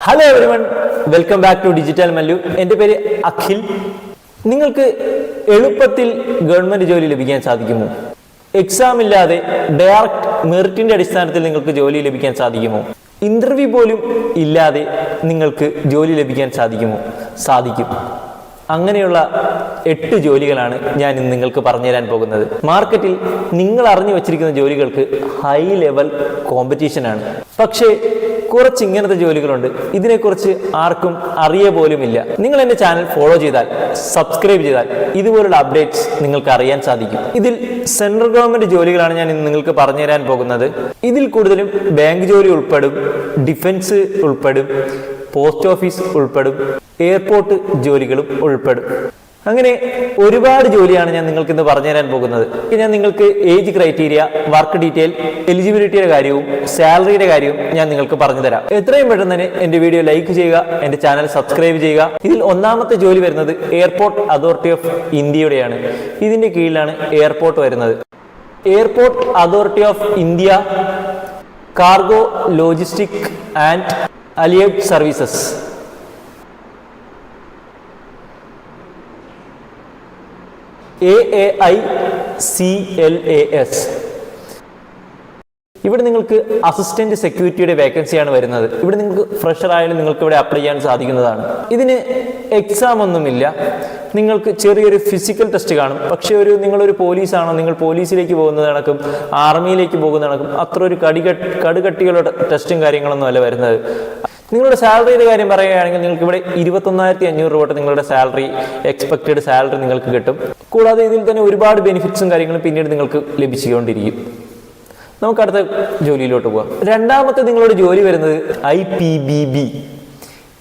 Hello everyone welcome back to digital Mallu എന്റെ പേര് അഖിൽ. നിങ്ങൾക്ക് എളുപ്പത്തിൽ ഗവൺമെന്റ് ജോലി ലഭിക്കാൻ സാധിക്കുമോ? എക്സാം ഇല്ലാതെ ഡയറക്റ്റ് മെറിറ്റിന്റെ അടിസ്ഥാനത്തിൽ നിങ്ങൾക്ക് ജോലി ലഭിക്കാൻ സാധിക്കുമോ? ഇന്റർവ്യൂ പോലും ഇല്ലാതെ നിങ്ങൾക്ക് ജോലി ലഭിക്കാൻ സാധിക്കുമോ? സാധിക്കും. അങ്ങനെയുള്ള എട്ട് ജോലികളാണ് ഞാൻ ഇന്ന് നിങ്ങൾക്ക് പറഞ്ഞു തരാൻ പോകുന്നത്. മാർക്കറ്റിൽ നിങ്ങൾ അറിഞ്ഞു വച്ചിരിക്കുന്ന ജോലികൾക്ക് ഹൈ ലെവൽ കോമ്പറ്റീഷനാണ് പക്ഷേ കുറച്ച് ഇങ്ങനത്തെ ജോലികളുണ്ട്. ഇതിനെക്കുറിച്ച് ആർക്കും അറിയ പോലുമില്ല. നിങ്ങൾ എന്റെ ചാനൽ ഫോളോ ചെയ്താൽ സബ്സ്ക്രൈബ് ചെയ്താൽ ഇതുപോലുള്ള അപ്ഡേറ്റ്സ് നിങ്ങൾക്ക് അറിയാൻ സാധിക്കും. ഇതിൽ സെൻട്രൽ ഗവൺമെന്റ് ജോലികളാണ് ഞാൻ ഇന്ന് നിങ്ങൾക്ക് പറഞ്ഞു തരാൻ പോകുന്നത്. ഇതിൽ കൂടുതലും ബാങ്ക് ജോലി ഉൾപ്പെടും ഡിഫൻസ് ഉൾപ്പെടും പോസ്റ്റ് ഓഫീസ് ഉൾപ്പെടും എയർപോർട്ട് ജോലികളും ഉൾപ്പെടും. അങ്ങനെ ഒരുപാട് ജോലിയാണ് ഞാൻ നിങ്ങൾക്ക് ഇന്ന് പറഞ്ഞു തരാൻ പോകുന്നത് ഞാൻ നിങ്ങൾക്ക് ഏജ് ക്രൈറ്റീരിയ വർക്ക് ഡീറ്റെയിൽ എലിജിബിലിറ്റിയുടെ കാര്യവും സാലറിയുടെ കാര്യവും ഞാൻ നിങ്ങൾക്ക് പറഞ്ഞു തരാം എത്രയും പെട്ടെന്ന് തന്നെ എന്റെ വീഡിയോ ലൈക്ക് ചെയ്യുക എന്റെ ചാനൽ സബ്സ്ക്രൈബ് ചെയ്യുക. ഇതിൽ ഒന്നാമത്തെ ജോലി വരുന്നത് എയർപോർട്ട് അതോറിറ്റി ഓഫ് ഇന്ത്യയുടെയാണ് ഇതിന്റെ കീഴിലാണ് എയർപോർട്ട് വരുന്നത്. Airport authority of India cargo logistic and allied services A A I C L A S ഇവിടെ നിങ്ങൾക്ക് അസിസ്റ്റന്റ് സെക്യൂരിറ്റിയുടെ വേക്കൻസിയാണ് വരുന്നത്. ഇവിടെ നിങ്ങൾക്ക് ഫ്രഷർ ആയാലും നിങ്ങൾക്ക് ഇവിടെ അപ്ലൈ ചെയ്യാൻ സാധിക്കുന്നതാണ്. ഇതിന് എക്സാം ഒന്നുമില്ല. നിങ്ങൾക്ക് ചെറിയൊരു ഫിസിക്കൽ ടെസ്റ്റ് കാണും. പക്ഷേ ഒരു നിങ്ങളൊരു പോലീസാണോ നിങ്ങൾ പോലീസിലേക്ക് പോകുന്നത് കണക്കും ആർമിയിലേക്ക് പോകുന്ന അത്ര ഒരു കടികട്ട് കടുകട്ടികളുടെ ടെസ്റ്റും കാര്യങ്ങളൊന്നും അല്ല വരുന്നത്. നിങ്ങളുടെ സാലറിയുടെ കാര്യം പറയുകയാണെങ്കിൽ നിങ്ങൾക്ക് ഇവിടെ ഇരുപത്തൊന്നായിരത്തി അഞ്ഞൂറ് രൂപ നിങ്ങളുടെ സാലറി എക്സ്പെക്റ്റഡ് സാലറി നിങ്ങൾക്ക് കിട്ടും. കൂടാതെ ഇതിൽ തന്നെ ഒരുപാട് ബെനിഫിറ്റ്സും കാര്യങ്ങളും പിന്നീട് നിങ്ങൾക്ക് ലഭിച്ചുകൊണ്ടിരിക്കും. നമുക്ക് അടുത്ത ജോലിയിലോട്ട് പോകാം രണ്ടാമത്തെ നിങ്ങളുടെ ജോലി വരുന്നത് I P B B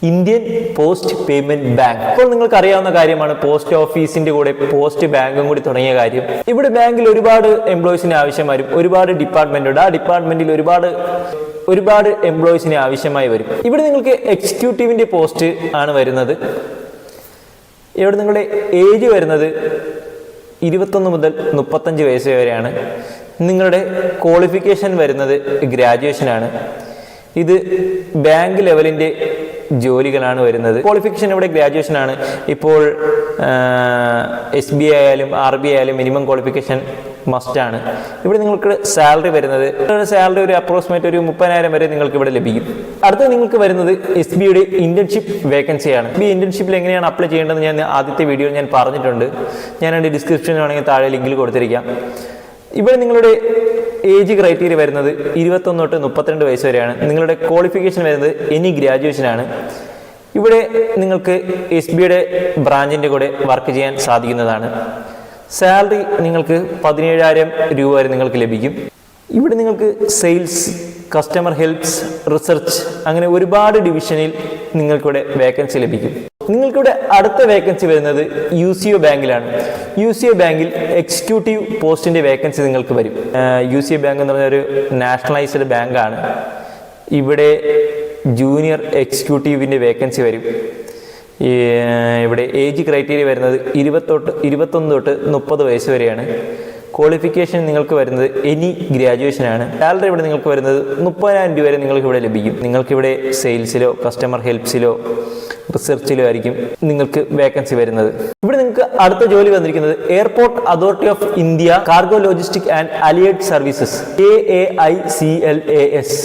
Indian post payment bank ഇപ്പോൾ നിങ്ങൾക്ക് അറിയാവുന്ന കാര്യമാണ് പോസ്റ്റ് ഓഫീസിന്റെ കൂടെ പോസ്റ്റ് ബാങ്കും കൂടി തുടങ്ങിയ കാര്യം. ഇവിടെ ബാങ്കിൽ ഒരുപാട് എംപ്ലോയീസിന് ആവശ്യം വരും ഒരുപാട് ഡിപ്പാർട്ട്മെന്റ് ഉണ്ട്. ആ ഡിപ്പാർട്ട്മെന്റിൽ ഒരുപാട് ഒരുപാട് എംപ്ലോയീസിന് ആവശ്യമായി വരും. ഇവിടെ നിങ്ങൾക്ക് എക്സിക്യൂട്ടീവിന്റെ പോസ്റ്റ് ആണ് വരുന്നത്. ഇവിടെ നിങ്ങളുടെ ഏജ് വരുന്നത് ഇരുപത്തൊന്ന് മുതൽ മുപ്പത്തഞ്ച് വയസ്സ് വരെയാണ്. നിങ്ങളുടെ ക്വാളിഫിക്കേഷൻ വരുന്നത് ഗ്രാജുവേഷനാണ് ഇത് ബാങ്ക് ലെവലിന്റെ ജോലികളാണ് വരുന്നത്. ക്വാളിഫിക്കേഷൻ ഇവിടെ ഗ്രാജുവേഷൻ ആണ്. ഇപ്പോൾ എസ് ബി ആയാലും ആർ ബി ആയാലും മിനിമം ക്വാളിഫിക്കേഷൻ മസ്റ്റ് ആണ്. ഇവിടെ നിങ്ങൾക്ക് സാലറി വരുന്നത് സാലറി ഒരു അപ്രോക്സിമേറ്റ് ഒരു മുപ്പതിനായിരം വരെ നിങ്ങൾക്ക് ഇവിടെ ലഭിക്കും. അടുത്ത നിങ്ങൾക്ക് വരുന്നത് എസ് ബിയുടെ ഇന്റേൺഷിപ്പ് വേക്കൻസിയാണ് ഈ ഇന്റേൺഷിപ്പിൽ എങ്ങനെയാണ് അപ്ലൈ ചെയ്യേണ്ടത് ഞാൻ ആദ്യത്തെ വീഡിയോ ഞാൻ പറഞ്ഞിട്ടുണ്ട്. ഞാൻ എന്റെ ഡിസ്ക്രിപ്ഷനിൽ വേണമെങ്കിൽ താഴെ ലിങ്കിൽ കൊടുത്തിരിക്കാം. ഇവിടെ നിങ്ങളുടെ ഏജ് ക്രൈറ്റീരിയ വരുന്നത് ഇരുപത്തൊന്ന് തൊട്ട് മുപ്പത്തിരണ്ട് വയസ്സ് വരെയാണ്. നിങ്ങളുടെ ക്വാളിഫിക്കേഷൻ വരുന്നത് എനി ഗ്രാജുവേഷനാണ് ഇവിടെ നിങ്ങൾക്ക് എസ് ബിയുടെ ബ്രാഞ്ചിന്റെ കൂടെ വർക്ക് ചെയ്യാൻ സാധിക്കുന്നതാണ്. സാലറി നിങ്ങൾക്ക് പതിനേഴായിരം രൂപ വരെ നിങ്ങൾക്ക് ലഭിക്കും. ഇവിടെ നിങ്ങൾക്ക് സെയിൽസ് കസ്റ്റമർ ഹെൽപ്സ് റിസർച്ച് അങ്ങനെ ഒരുപാട് ഡിവിഷനിൽ നിങ്ങൾക്കിവിടെ വേക്കൻസി ലഭിക്കും. നിങ്ങൾക്കിവിടെ അടുത്ത വേക്കൻസി വരുന്നത് യു സി ഒ ബാങ്കിലാണ്. യു സി ഒ ബാങ്കിൽ എക്സിക്യൂട്ടീവ് പോസ്റ്റിന്റെ വേക്കൻസി നിങ്ങൾക്ക് വരും. യു സി ഒ ബാങ്ക് എന്ന് പറഞ്ഞ ഒരു നാഷണലൈസ്ഡ് ബാങ്കാണ്. ഇവിടെ ജൂനിയർ എക്സിക്യൂട്ടീവിന്റെ വേക്കൻസി വരും. ഇവിടെ ഏജ് ക്രൈറ്റീരിയ വരുന്നത് ഇരുപത്തൊട്ട് ഇരുപത്തൊന്ന് തൊട്ട് മുപ്പത് വയസ്സ് വരെയാണ്. ക്വാളിഫിക്കേഷൻ നിങ്ങൾക്ക് വരുന്നത് എനി ഗ്രാജുവേഷൻ ആണ്. സാലറി ഇവിടെ നിങ്ങൾക്ക് വരുന്നത് മുപ്പതിനായിരം രൂപ വരെ നിങ്ങൾക്ക് ഇവിടെ ലഭിക്കും. നിങ്ങൾക്കിവിടെ സെയിൽസിലോ കസ്റ്റമർ ഹെൽപ്സിലോ റിസർച്ചിലോ ആയിരിക്കും നിങ്ങൾക്ക് വേക്കൻസി വരുന്നത്. ഇവിടെ നിങ്ങൾക്ക് അടുത്ത ജോലി വന്നിരിക്കുന്നത് airport authority of India cargo logistic and allied services A A I C L A S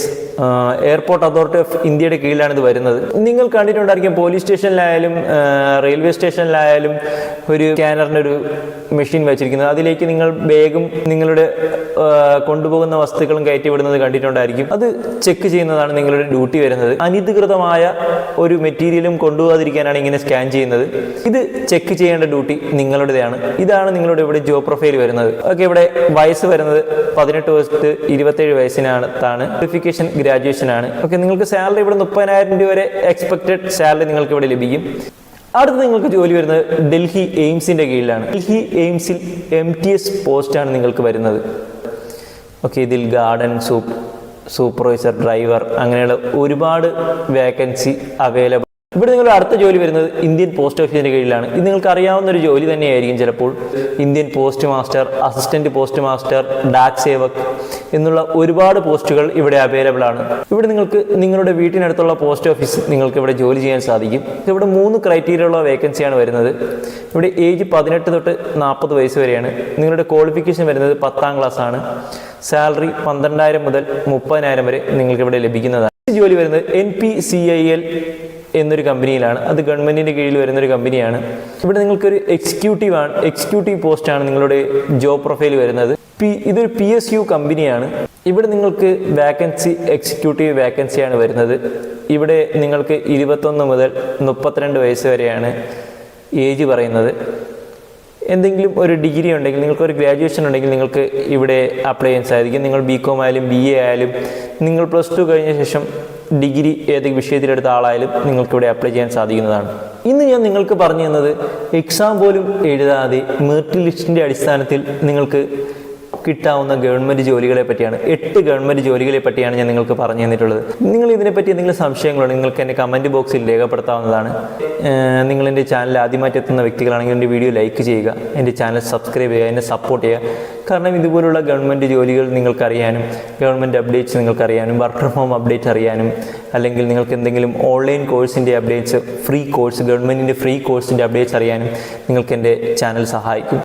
airport authority of ഇന്ത്യയുടെ കീഴിലാണ് ഇത് വരുന്നത്. നിങ്ങൾ കണ്ടിട്ടുണ്ടായിരിക്കും പോലീസ് സ്റ്റേഷനിലായാലും റെയിൽവേ സ്റ്റേഷനിലായാലും ഒരു സ്കാനറിന്റെ ഒരു മെഷീൻ വെച്ചിരിക്കുന്നത്. അതിലേക്ക് നിങ്ങൾ ബാഗും നിങ്ങളുടെ കൊണ്ടുപോകുന്ന വസ്തുക്കളും കയറ്റി വിടുന്നത് കണ്ടിട്ടുണ്ടായിരിക്കും. അത് ചെക്ക് ചെയ്യുന്നതാണ് നിങ്ങളുടെ ഡ്യൂട്ടി വരുന്നത്. അനധികൃതമായ ഒരു മെറ്റീരിയലും കൊണ്ടുപോകാതിരിക്കാനാണ് ഇങ്ങനെ സ്കാൻ ചെയ്യുന്നത്. ഇത് ചെക്ക് ചെയ്യേണ്ട ഡ്യൂട്ടി നിങ്ങളുടേതാണ്. ഇതാണ് നിങ്ങളുടെ ഇവിടെ ജോബ് പ്രൊഫൈൽ വരുന്നത്. ഓക്കെ ഇവിടെ വയസ്സ് വരുന്നത് പതിനെട്ട് വയസ്സ് ഇരുപത്തേഴ് വയസ്സിനാണ് താണ്. ക്വാളിഫിക്കേഷൻ ഗ്രാജുവേഷൻ ആണ് ഓക്കെ നിങ്ങൾക്ക് സാലറി ഇവിടെ മുപ്പതിനായിരം രൂപ വരെ എക്സ്പെക്റ്റഡ് സാലറി നിങ്ങൾക്ക് ഇവിടെ ലഭിക്കും. അടുത്ത് നിങ്ങൾക്ക് ജോലി വരുന്നത് ഡൽഹി എയിംസിന്റെ കീഴിലാണ്. ഡൽഹി എയിംസിൽ എം ടി എസ് പോസ്റ്റാണ് നിങ്ങൾക്ക് വരുന്നത്. ഓക്കെ ഇതിൽ ഗാർഡൻ സൂപ്പ് സൂപ്പർവൈസർ ഡ്രൈവർ അങ്ങനെയുള്ള ഒരുപാട് വേക്കൻസി അവൈലബിൾ ഇവിടെ നിങ്ങൾ അടുത്ത ജോലി വരുന്നത് ഇന്ത്യൻ പോസ്റ്റ് ഓഫീസിന്റെ കീഴിലാണ്. ഇത് നിങ്ങൾക്ക് അറിയാവുന്ന ഒരു ജോലി തന്നെയായിരിക്കും ചിലപ്പോൾ. Indian post master assistant post master Dak Sevak എന്നുള്ള ഒരുപാട് പോസ്റ്റുകൾ ഇവിടെ അവൈലബിൾ ആണ്. ഇവിടെ നിങ്ങൾക്ക് നിങ്ങളുടെ വീട്ടിനടുത്തുള്ള പോസ്റ്റ് ഓഫീസ് നിങ്ങൾക്ക് ഇവിടെ ജോലി ചെയ്യാൻ സാധിക്കും. ഇവിടെ മൂന്ന് ക്രൈറ്റീരിയ ഉള്ള വേക്കൻസിയാണ് വരുന്നത്. ഇവിടെ ഏജ് പതിനെട്ട് തൊട്ട് നാൽപ്പത് വയസ്സ് വരെയാണ്. നിങ്ങളുടെ ക്വാളിഫിക്കേഷൻ വരുന്നത് പത്താം ക്ലാസ് ആണ്. സാലറി പന്ത്രണ്ടായിരം മുതൽ മുപ്പതിനായിരം വരെ നിങ്ങൾക്ക് ഇവിടെ ലഭിക്കുന്നതാണ്. ജോലി വരുന്നത് N P C I L എന്നൊരു കമ്പനിയിലാണ്. അത് ഗവൺമെന്റിന്റെ കീഴിൽ വരുന്ന ഒരു കമ്പനിയാണ്. ഇവിടെ നിങ്ങൾക്ക് ഒരു എക്സിക്യൂട്ടീവ് ആണ് എക്സിക്യൂട്ടീവ് പോസ്റ്റ് ആണ് നിങ്ങളുടെ ജോബ് പ്രൊഫൈൽ വരുന്നത്. പി ഇതൊരു പി എസ് യു കമ്പനിയാണ്. ഇവിടെ നിങ്ങൾക്ക് വാക്കൻസി എക്സിക്യൂട്ടീവ് വാക്കൻസിയാണ് വരുന്നത്. ഇവിടെ നിങ്ങൾക്ക് ഇരുപത്തൊന്ന് മുതൽ മുപ്പത്തിരണ്ട് വയസ്സ് വരെയാണ് ഏജ് പറയുന്നത്. എന്തെങ്കിലും ഒരു ഡിഗ്രി ഉണ്ടെങ്കിൽ നിങ്ങൾക്ക് ഒരു ഗ്രാജുവേഷൻ ഉണ്ടെങ്കിൽ നിങ്ങൾക്ക് ഇവിടെ അപ്ലൈ ചെയ്യാൻ സാധിക്കും. നിങ്ങൾ ബി കോം ആയാലും ബി എ ആയാലും നിങ്ങൾ പ്ലസ് ടു കഴിഞ്ഞ ശേഷം ഡിഗ്രി ഏത് വിഷയത്തിലെടുത്ത ആളായാലും നിങ്ങൾക്ക് ഇവിടെ അപ്ലൈ ചെയ്യാൻ സാധിക്കുന്നതാണ്. ഇന്ന് ഞാൻ നിങ്ങൾക്ക് പറഞ്ഞു തന്നത് എക്സാം പോലും എഴുതാതെ മെറിറ്റ് ലിസ്റ്റിന്റെ അടിസ്ഥാനത്തിൽ നിങ്ങൾക്ക് കിട്ടാവുന്ന ഗവൺമെന്റ് ജോലികളെ പറ്റിയാണ്. എട്ട് ഗവൺമെന്റ് ജോലികളെ പറ്റിയാണ് ഞാൻ നിങ്ങൾക്ക് പറഞ്ഞു തന്നിട്ടുള്ളത്. നിങ്ങൾ ഇതിനെപ്പറ്റി എന്തെങ്കിലും സംശയങ്ങളുണ്ട് നിങ്ങൾക്ക് എന്റെ കമന്റ് ബോക്സിൽ രേഖപ്പെടുത്താവുന്നതാണ്. നിങ്ങൾ എന്റെ ചാനൽ ആദ്യമായിട്ട് എത്തുന്ന വ്യക്തികളാണെങ്കിൽ എന്റെ വീഡിയോ ലൈക്ക് ചെയ്യുക എന്റെ ചാനൽ സബ്സ്ക്രൈബ് ചെയ്യുക എന്നെ സപ്പോർട്ട് ചെയ്യുക. കാരണം ഇതുപോലുള്ള ഗവൺമെന്റ് ജോലികൾ നിങ്ങൾക്കറിയാനും ഗവൺമെന്റ് അപ്ഡേറ്റ്സ് നിങ്ങൾക്കറിയാനും വർക്ക് ഫ്രം ഹോം അപ്ഡേറ്റ് അറിയാനും അല്ലെങ്കിൽ നിങ്ങൾക്ക് എന്തെങ്കിലും ഓൺലൈൻ കോഴ്സിന്റെ അപ്ഡേറ്റ്സ് ഫ്രീ കോഴ്സ് ഗവൺമെന്റിന്റെ ഫ്രീ കോഴ്സിന്റെ അപ്ഡേറ്റ്സ് അറിയാനും നിങ്ങൾക്ക് എന്റെ ചാനൽ സഹായിക്കും.